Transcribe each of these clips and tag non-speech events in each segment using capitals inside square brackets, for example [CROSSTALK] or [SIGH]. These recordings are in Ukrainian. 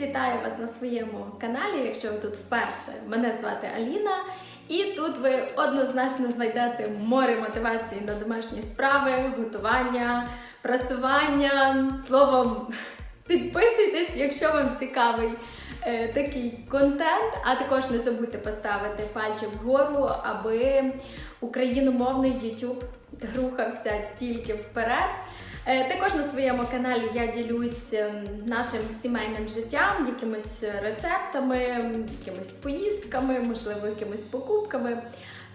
Вітаю вас на своєму каналі. Якщо ви тут вперше, мене звати Аліна, і тут ви однозначно знайдете море мотивації на домашні справи, готування, прасування. Словом, [LAUGHS] підписуйтесь, якщо вам цікавий е, такий контент. А також не забудьте поставити пальчик вгору, аби україномовний YouTube рухався тільки вперед. Е, Також на своєму каналі я ділюсь ем, нашим сімейним життям, якимись рецептами, якимись поїздками, можливо, якимись покупками.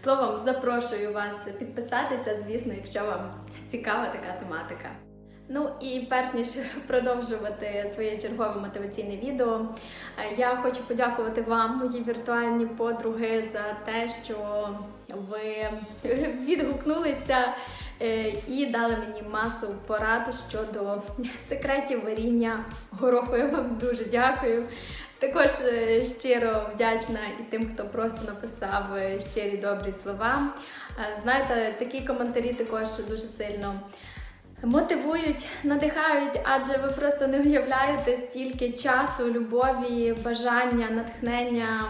Словом, запрошую вас підписатися, звісно, якщо вам цікава така тематика. Ну і перш ніж продовжувати своє чергове мотиваційне відео, е, я хочу подякувати вам, мої віртуальні подруги, за те, що ви [LAUGHS] відгукнулися і дали мені масу порад щодо секретів варіння гороху. Я вам дуже дякую. Також е, щиро вдячна і тим, хто просто написав е, щирі добрі слова. Е, Знаєте, такі коментарі також дуже сильно мотивують, надихають, адже ви просто не уявляєте стільки часу, любові, бажання, натхнення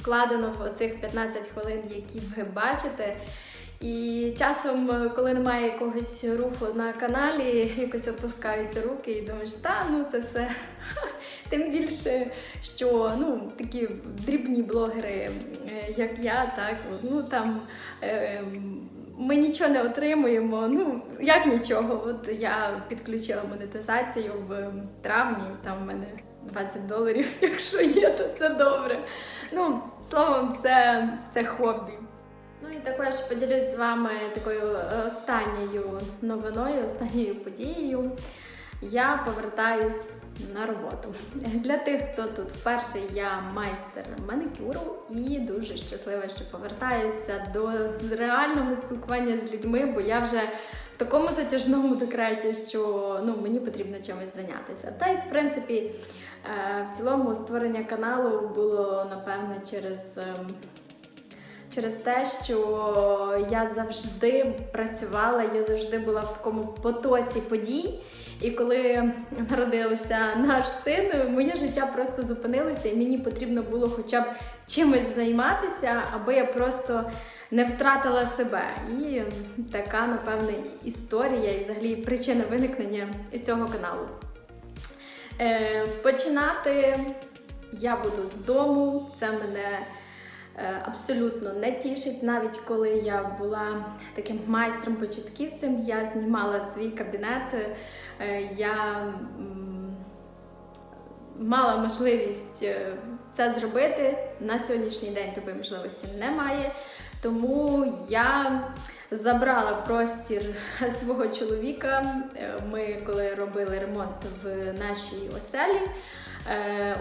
вкладено в цих 15 хвилин, які ви бачите. І часом, е, коли немає якогось руху на каналі, [LAUGHS] якось опускаються руки і думаєш, та ну це все. [LAUGHS] Тим більше, що ну такі дрібні блогери, е, як я, так ну там. е, Ми нічого не отримуємо. Ну як нічого. От я підключила монетизацію в травні, там в мене 20 доларів. [LAUGHS] Якщо є, то це добре. Ну, словом, це, це хобі. Ну і також поділюсь з вами такою е, останньою новиною, останньою подією. Я повертаюсь на роботу. Для тих, хто тут вперше, я майстер манікюру і дуже щаслива, що повертаюся до реального спілкування з людьми, бо я вже в такому затяжному декреті, що ну, мені потрібно чимось зайнятися. Та й в принципі, е, в цілому створення каналу було напевне через. Через те, що я завжди працювала, я завжди була в такому потоці подій. І коли народився наш син, моє життя просто зупинилося, і мені потрібно було хоча б чимось займатися, аби я просто не втратила себе. І така, напевне, історія і взагалі причина виникнення цього каналу. Е, починати я буду з дому, це мене абсолютно не тішить. Навіть коли я була таким майстром-початківцем, я знімала свій кабінет, е, я мала можливість е, це зробити. На сьогоднішній день такої можливості немає. Тому я забрала простір [LAUGHS] свого чоловіка. Е, Ми, коли робили ремонт в нашій оселі, е,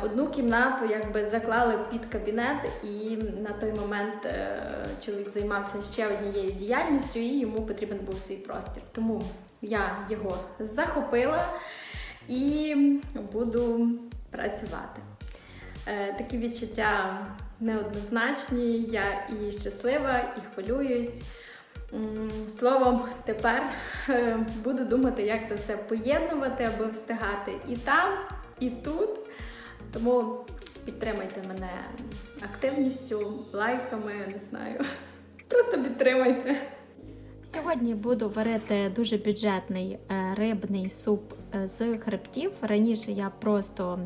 одну кімнату якби заклали під кабінет, і на той момент е, чоловік займався ще однією діяльністю, і йому потрібен був свій простір. Тому я його захопила і буду працювати. Е, Такі відчуття неоднозначні. Я і щаслива, і хвилююсь. Словом, тепер е, буду думати, як це все поєднувати, аби встигати і там, і тут. Тому підтримайте мене активністю, лайками, не знаю. Просто підтримайте. Сьогодні буду варити дуже бюджетний е, рибний суп е, з хребтів. Раніше я просто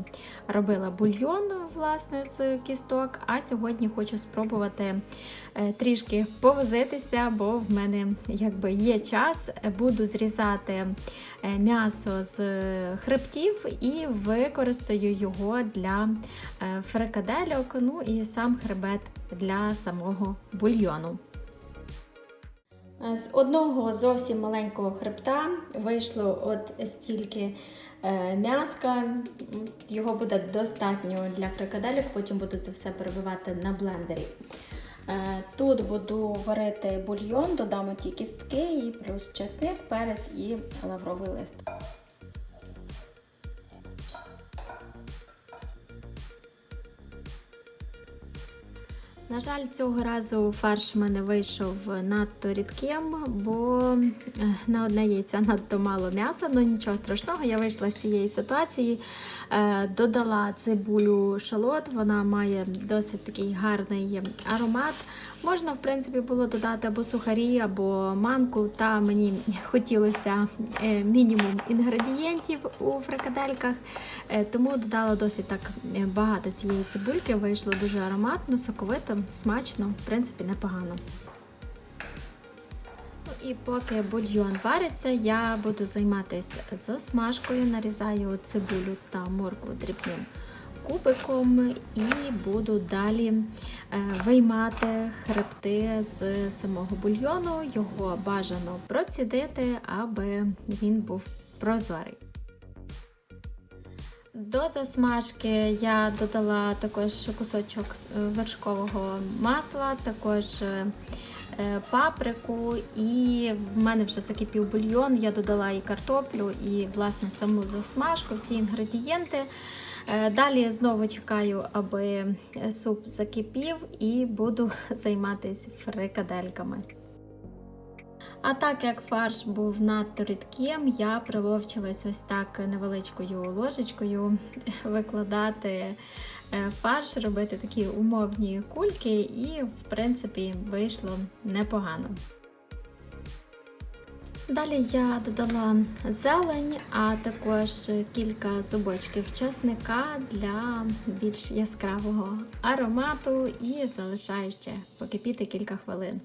робила бульйон власне з кісток, а сьогодні хочу спробувати е, трішки повозитися, бо в мене якби є час. Буду зрізати м'ясо з хребтів і використаю його для фрикадельок, ну і сам хребет для самого бульйону. З одного зовсім маленького хребта вийшло от стільки е, м'яска. Його буде достатньо для фрикаделек, потім буду це все перебивати на блендері. Е, Тут буду варити бульйон, додамо ті кістки, і плюс чесник, перець і лавровий лист. На жаль, цього разу фарш в мене вийшов надто рідким, бо е, на одне яйця надто мало м'яса, але нічого страшного, я вийшла з цієї ситуації. Е, Додала цибулю шалот, вона має досить такий гарний аромат. Можна, в принципі, було додати або сухарі, або манку, та мені [LAUGHS] хотілося е, мінімум інгредієнтів у фрикадельках, е, тому додала досить так багато цієї цибульки. Вийшло дуже ароматно, соковито, смачно, в принципі, непогано. І поки бульйон вариться, я буду займатися засмажкою, нарізаю цибулю та моркву дрібним кубиком і буду далі е, виймати хребти з самого бульйону. Його бажано процідити, аби він був прозорий. До засмажки я додала також кусочок е, вершкового масла, також е, паприку, і в мене вже закипів бульйон. Я додала і картоплю, і власне саму засмажку, всі інгредієнти. Е, Далі знову чекаю, аби суп закипів, і буду [LAUGHS] займатися фрикадельками. А так як фарш був надто рідким, я приловчилась ось так невеличкою ложечкою викладати е, фарш, робити такі умовні кульки, і, в принципі, вийшло непогано. Далі я додала зелень, а також кілька зубочків чесника для більш яскравого аромату і залишаю ще покипіти кілька хвилин.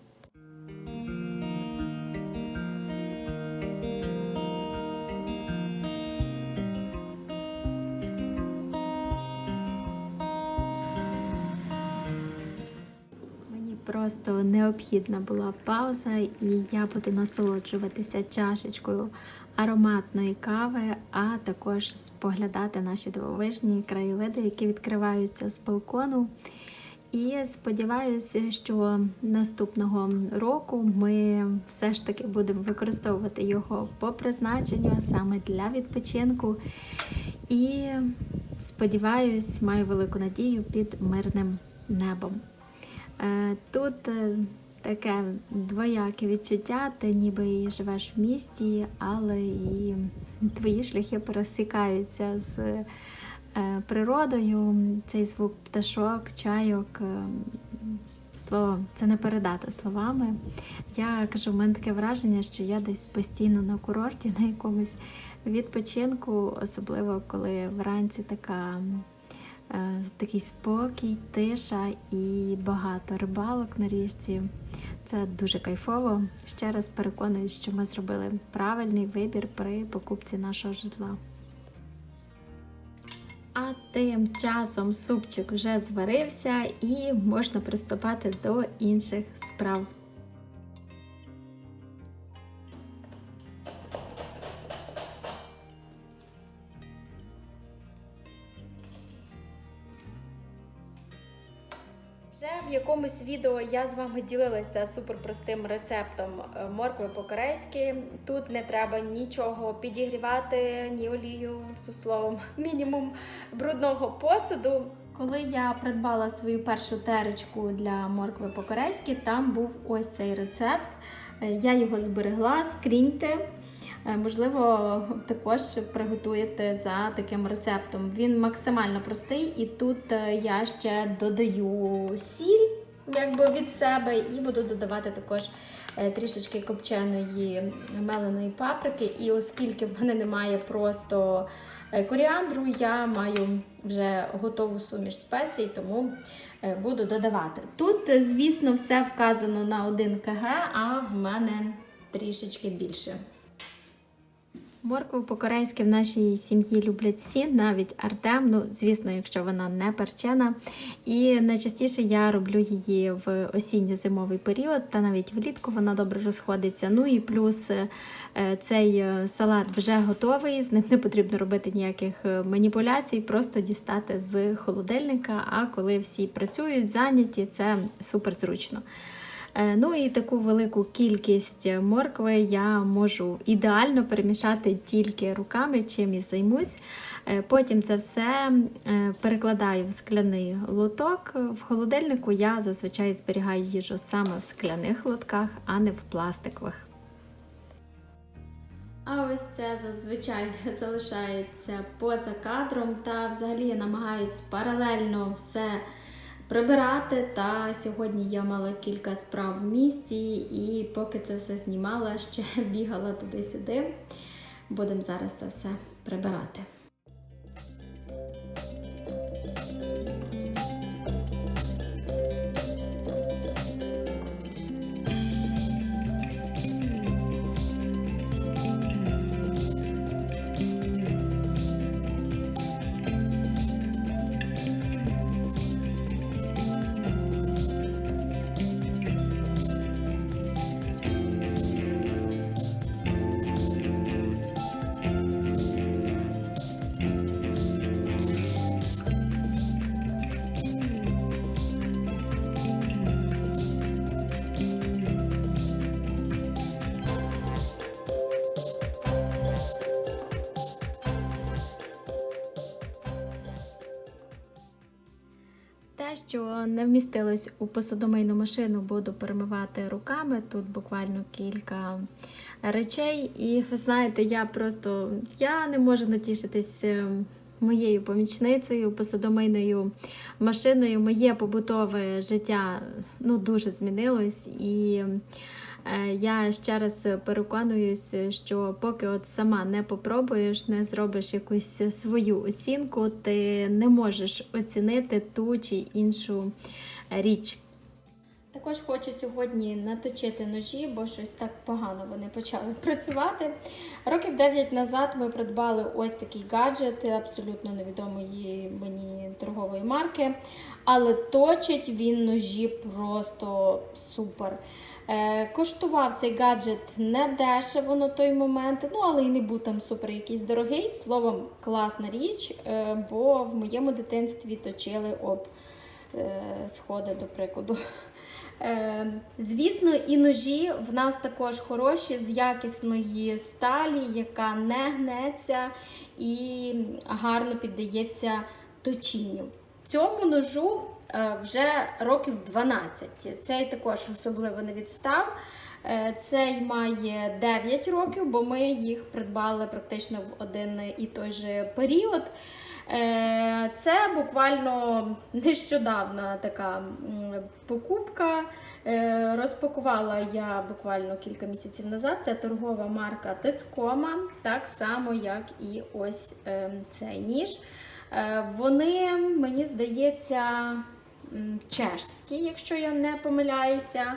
Просто необхідна була пауза, і я буду насолоджуватися чашечкою ароматної кави, а також споглядати наші дивовижні краєвиди, які відкриваються з балкону. І сподіваюся, що наступного року ми все ж таки будемо використовувати його по призначенню, саме для відпочинку. І сподіваюсь, маю велику надію під мирним небом. Е, Тут е, таке двояке відчуття, ти ніби і живеш в місті, але і твої шляхи пересікаються з е, природою. Цей звук пташок, чайок. Словом, це не передати словами. Я кажу, в мене таке враження, що я десь постійно на курорті, на якомусь відпочинку, особливо коли вранці така такий спокій, тиша і багато рибалок на річці. Це дуже кайфово. Ще раз переконуюсь, що ми зробили правильний вибір при покупці нашого житла. А тим часом супчик вже зварився і можна приступати до інших справ. Якомусь відео я з вами ділилася суперпростим рецептом е, моркви по-корейськи. Тут не треба нічого підігрівати, ні олію, словом, [LAUGHS] мінімум брудного посуду. Коли я придбала свою першу теречку для моркви по-корейськи, там був ось цей рецепт. Е, Я його зберегла, скріньте. Е, Можливо, також приготуєте за таким рецептом. Він максимально простий, і тут я ще додаю сіль якби від себе, і буду додавати також е, трішечки копченої меленої паприки. І оскільки в мене немає просто е, коріандру, я маю вже готову суміш спецій, тому е, буду додавати. Тут, звісно, все вказано на 1 кг, а в мене трішечки більше. Моркву по-корейськи в нашій сім'ї люблять всі, навіть Артем. Ну, звісно, якщо вона не перчена. І найчастіше я роблю її в осінньо-зимовий період, та навіть влітку вона добре розходиться. Ну і плюс е, цей е, салат вже готовий, з ним не потрібно робити ніяких е, маніпуляцій, просто дістати з холодильника. А коли всі працюють, зайняті, це супер зручно. Е, Ну і таку велику кількість моркви я можу ідеально перемішати тільки руками, чим і займусь. Е, Потім це все е, перекладаю в скляний лоток. В холодильнику я зазвичай зберігаю їжу саме в скляних лотках, а не в пластикових. А ось це зазвичай [LAUGHS] залишається поза кадром, та взагалі я намагаюсь паралельно все прибирати. Та сьогодні я мала кілька справ в місті, і поки це все знімала, ще [LAUGHS] бігала туди-сюди. Будемо зараз це все прибирати. Що не вмістилось у посудомийну машину, буду перемивати руками. Тут буквально кілька речей. І ви знаєте, я просто я не можу натішитись е, моєю помічницею, посудомийною машиною. Моє побутове життя ну, дуже змінилось. І я ще раз переконуюсь, що поки от сама не попробуєш, не зробиш якусь свою оцінку, ти не можеш оцінити ту чи іншу річ. Також хочу сьогодні наточити ножі, бо щось так погано вони почали [LAUGHS] працювати. Років 9 назад ми придбали ось такий гаджет, абсолютно невідомої мені торгової марки. Але точить він ножі просто супер. Е, коштував цей гаджет не дешево на той момент, ну але і не був там супер якийсь дорогий. Словом, класна річ, е, бо в моєму дитинстві точили об е, сходи, до прикладу. Звісно, і ножі в нас також хороші з якісної сталі, яка не гнеться і гарно піддається точінню. Цьому ножу вже років 12. Цей також особливо не відстав. Е, Цей має 9 років, бо ми їх придбали практично в один і той же період. Е, Це буквально нещодавна така покупка. Е, Розпакувала я буквально кілька місяців назад. Це торгова марка Тескома, так само, як і ось е, цей ніж. Е, Вони, мені здається, м, чешські, якщо я не помиляюся.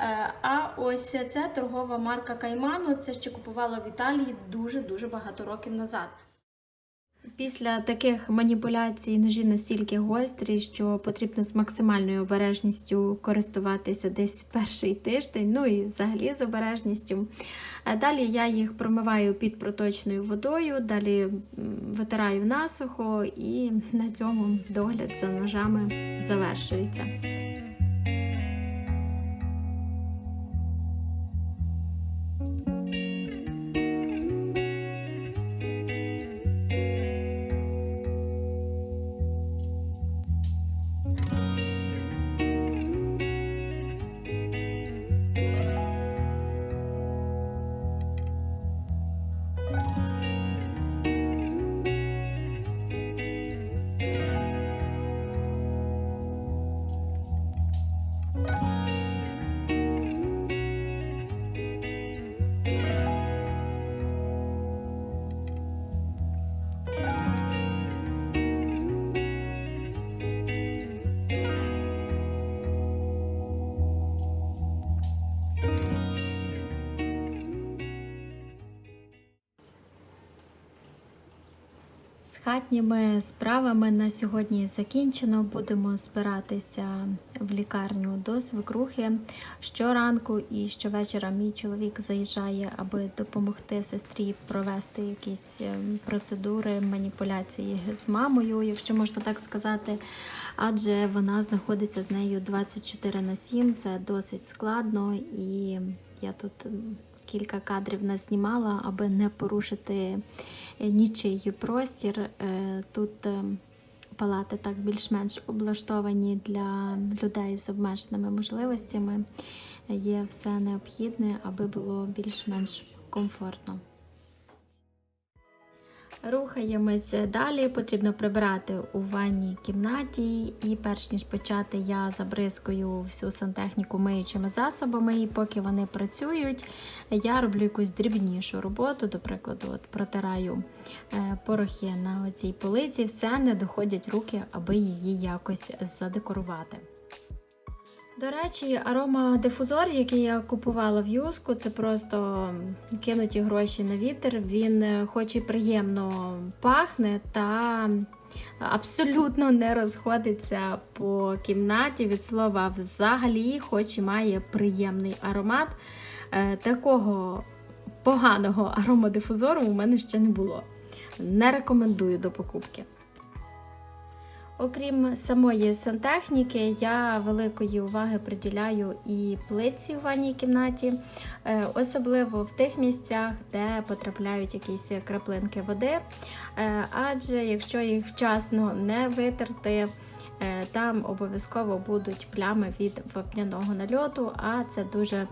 Е, А ось ця торгова марка Кайману. Це ще купувала в Італії дуже-дуже багато років назад. Після таких маніпуляцій ножі настільки гострі, що потрібно з максимальною обережністю користуватися десь перший тиждень, ну і взагалі з обережністю. Далі я їх промиваю під проточною водою, далі витираю насухо, і на цьому догляд за ножами завершується. Хатніми справами на сьогодні закінчено. Будемо збиратися в лікарню до свекрухи. Щоранку і щовечора мій чоловік заїжджає, аби допомогти сестрі провести якісь е, процедури, маніпуляції з мамою, якщо можна так сказати. Адже вона знаходиться з нею 24 на 7. Це досить складно, і я тут кілька кадрів назнімала, аби не порушити е, нічий простір. Е, Тут е, палати так більш-менш облаштовані для людей з обмеженими можливостями. Є все необхідне, аби було більш-менш комфортно. Рухаємось далі. Потрібно прибирати у ванній кімнаті, і перш ніж почати, я забризкую всю сантехніку миючими засобами. І поки вони працюють, я роблю якусь дрібнішу роботу. До прикладу, от протираю е, порохи на цій полиці. Все не доходять руки, аби її якось задекорувати. До речі, аромадифузор, який я купувала в юску, це просто кинуті гроші на вітер. Він е, хоч і приємно пахне, та абсолютно не розходиться по кімнаті від слова взагалі, хоч і має приємний аромат. Е, Такого поганого аромадифузору у мене ще не було. Не рекомендую до покупки. Окрім самої сантехніки, я великої уваги приділяю і плитці в ванній кімнаті, е, особливо в тих місцях, де потрапляють якісь краплинки води. Е, Адже якщо їх вчасно не витерти, е, там обов'язково будуть плями від вапняного нальоту, а це дуже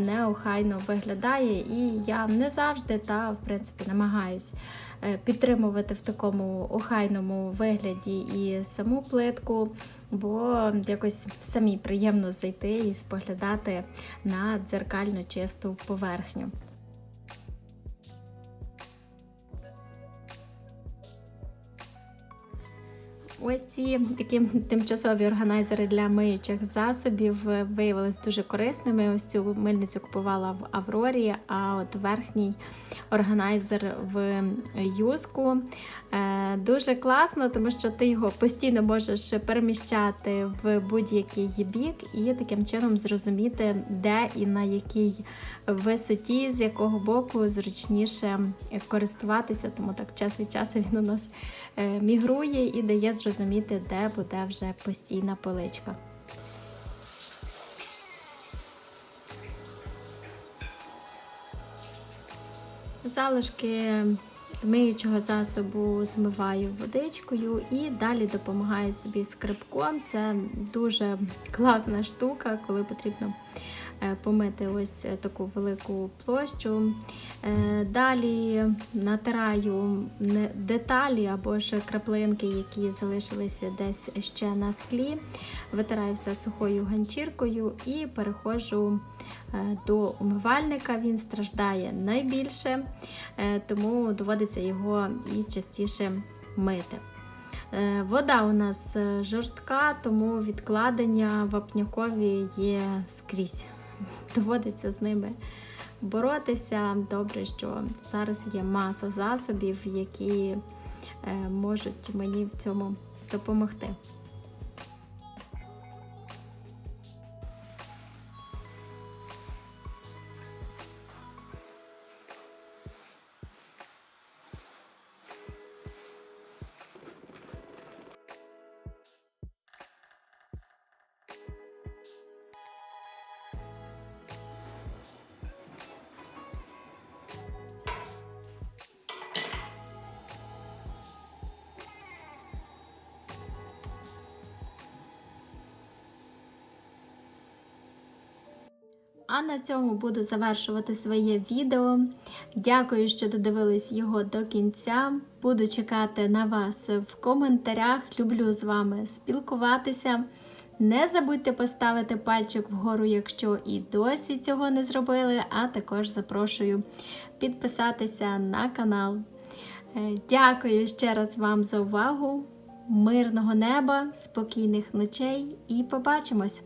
неохайно виглядає. І я не завжди та в принципі намагаюсь підтримувати в такому охайному вигляді і саму плитку, бо якось самі приємно зайти і споглядати на дзеркально чисту поверхню. Ось ці такі тимчасові органайзери для миючих засобів е, виявилися дуже корисними. Ось цю мильницю купувала в Аврорі, а от верхній органайзер в юску. Е, Дуже класно, тому що ти його постійно можеш переміщати в будь-який бік і таким чином зрозуміти, де і на якій висоті, з якого боку зручніше користуватися. Тому так час від часу він у нас е, мігрує і дає зрозуміти, де буде вже постійна поличка. Залишки миючого засобу змиваю водичкою і далі допомагаю собі скрибком. Це дуже класна штука, коли потрібно помити ось таку велику площу. Е, Далі натираю деталі або ж краплинки, які залишилися десь ще на склі. Витираю все сухою ганчіркою і переходжу е, до умивальника. Він страждає найбільше, е, тому доводиться його і частіше мити. Е, Вода у нас е, жорстка, тому відкладення вапнякові є скрізь. Доводиться з ними боротися. Добре, що зараз є маса засобів, які е, можуть мені в цьому допомогти. А на цьому буду завершувати своє відео. Дякую, що додивились його до кінця. Буду чекати на вас в коментарях. Люблю з вами спілкуватися. Не забудьте поставити пальчик вгору, якщо і досі цього не зробили, а також запрошую підписатися на канал. Е, Дякую ще раз вам за увагу. Мирного неба, спокійних ночей і побачимось!